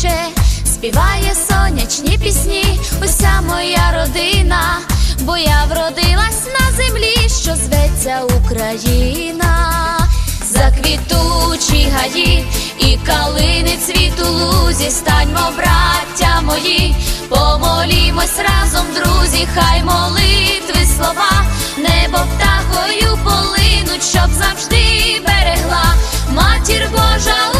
кличе, співає сонячні пісні, уся моя родина, бо я вродилась на землі, що зветься Україна, заквітучі гаї і калини цвіту лузі, станьмо, браття мої, помолімось разом, друзі, хай молитви слова, небо птахою полинуть, щоб завжди берегла матір Божа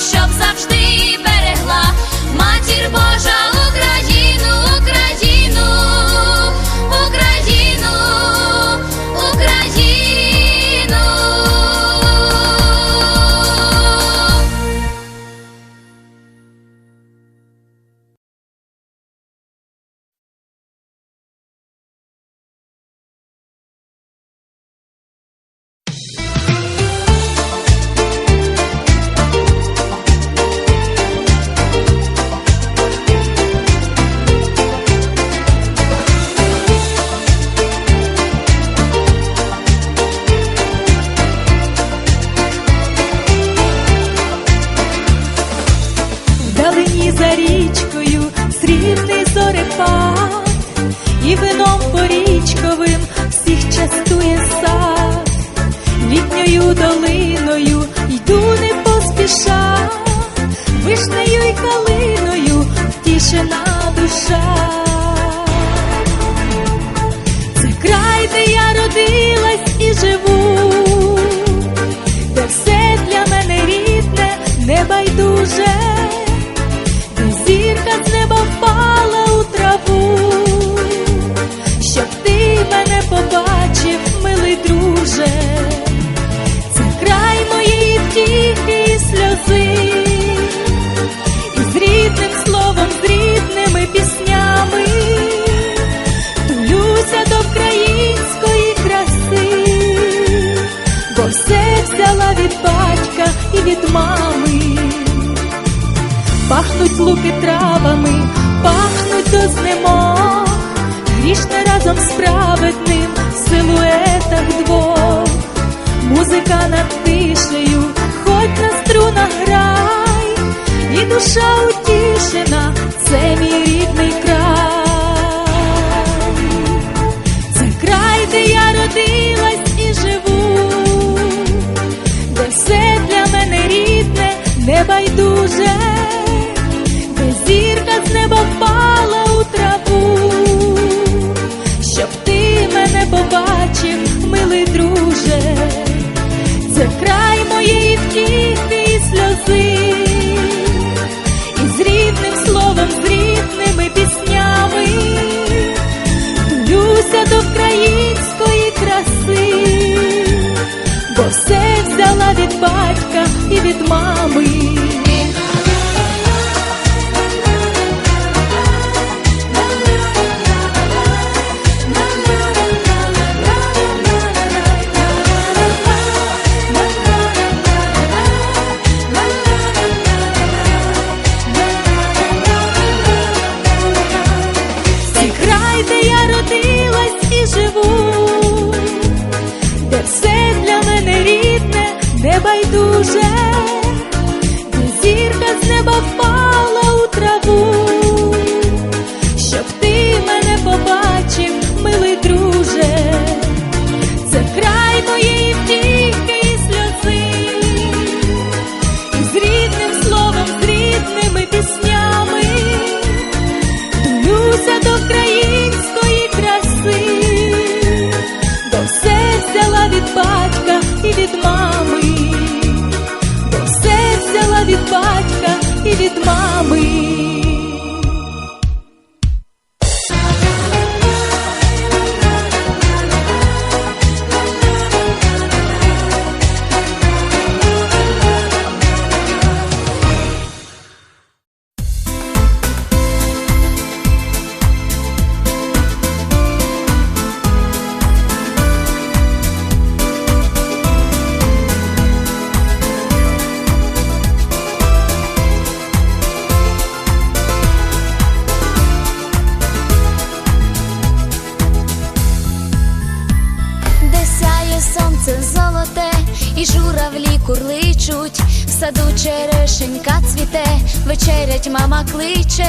щоб завжди берегла матір Божа річкою срібний зорепад, і вином порічковим всіх частує сад, літньою долиною йду не поспіша, вишнею й калиною втішена душа. Це край, де я родилась і живу, де все для мене рідне, де Пахнуть луки травами, пахнуть до знемог, грішне разом з праведним в силуетах двох. Музика над тишею, хоть на струнах грай, і душа утішена, це мій це край моєї втіхи і сльози, і з рідним словом, з рідними піснями. Тулюся до української краси, бо все взяла від батька і від мами. Вечерять мама кличе,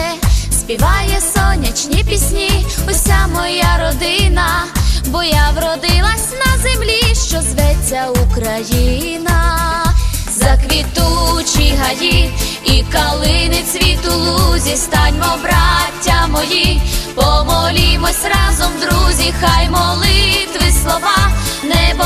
співає сонячні пісні, уся моя родина, бо я вродилась на землі, що зветься Україна. Заквітучі гаї і калини цвіту лузі, станьмо, браття мої, помолімось разом, друзі, хай молитви слова, небо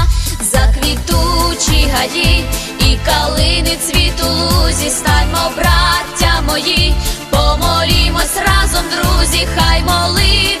Заквітучі гаї і калини цвіту лузі, станьмо, браття мої, помолімось разом, друзі, хай молитви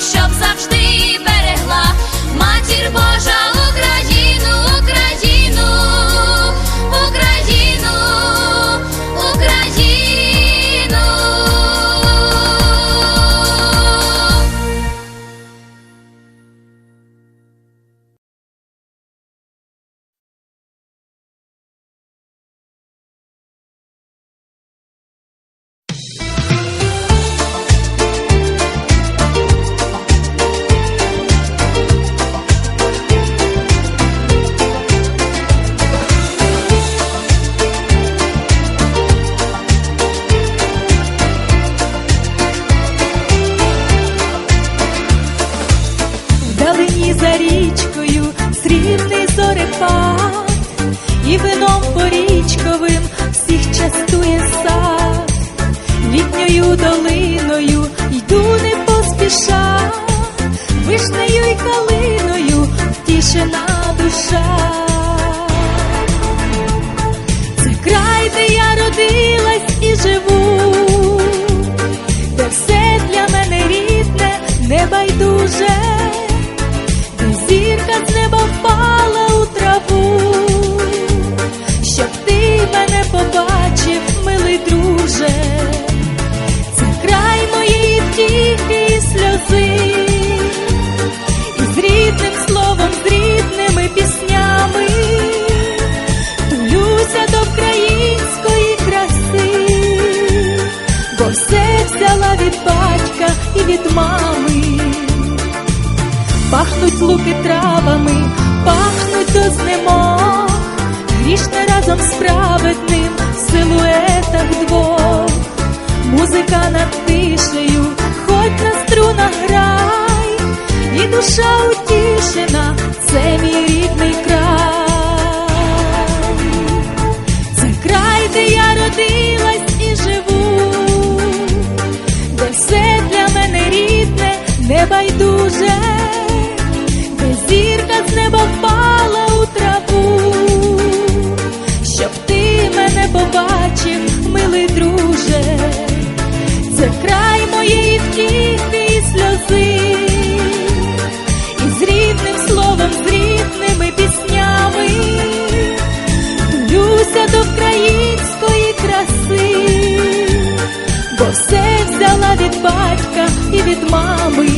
щоб завжди берегла матір Божа і вином порічковим всіх частує сад, літньою долиною йду не поспіша, вишнею й калиною втішена душа. Це край, де я родилась і живу, де все для мене рідне, небайдуже, вже, це край моїх втіхи і сльози, і з рідним словом, з рідними піснями, Тулюся до української краси, бо все взяла від батька і від мами, пахнуть луки травами, пахнуть до знемог, грішне разом справа. Над тишею, хоть на струнах грай, і душа утішена, це мій рідний край. Це край, де я родилась і живу, де все для мене рідне, небайдуже, де зірка з неба від батька і від мами.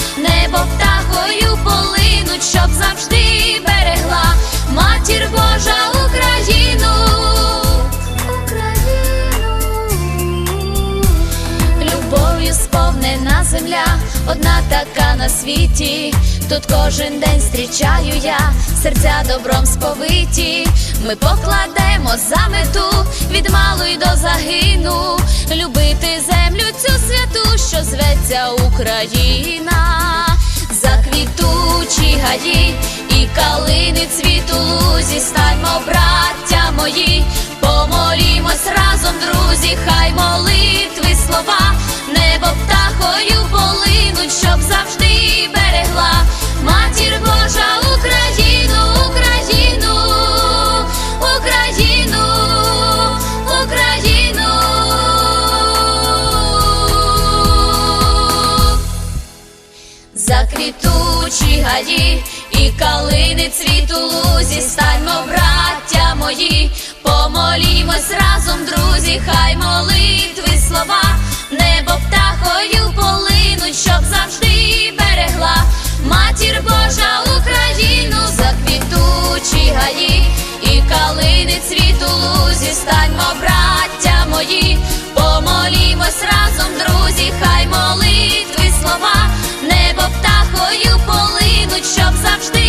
небо птахою полинуть, щоб завжди берегла матір Божа Україну. Україну любов'ю сповнена земля, одна така на світі. Тут кожен день зустрічаю я, серця добром сповиті. Ми покладемо за мету від малу й до загину, любити землю цю святу, що зветься Україна. Заквітучі гаї і калини цвіту лузі, станьмо, браття мої, помолімось разом, друзі, хай молитви слова, небо птахою полинуть, щоб завжди берегла матір Божа Україну, Україну, Україну, Україну. Заквітучі гаї і калини цвіту лузі, станьмо, браття мої, помолімось разом, друзі, хай молитви щоб завжди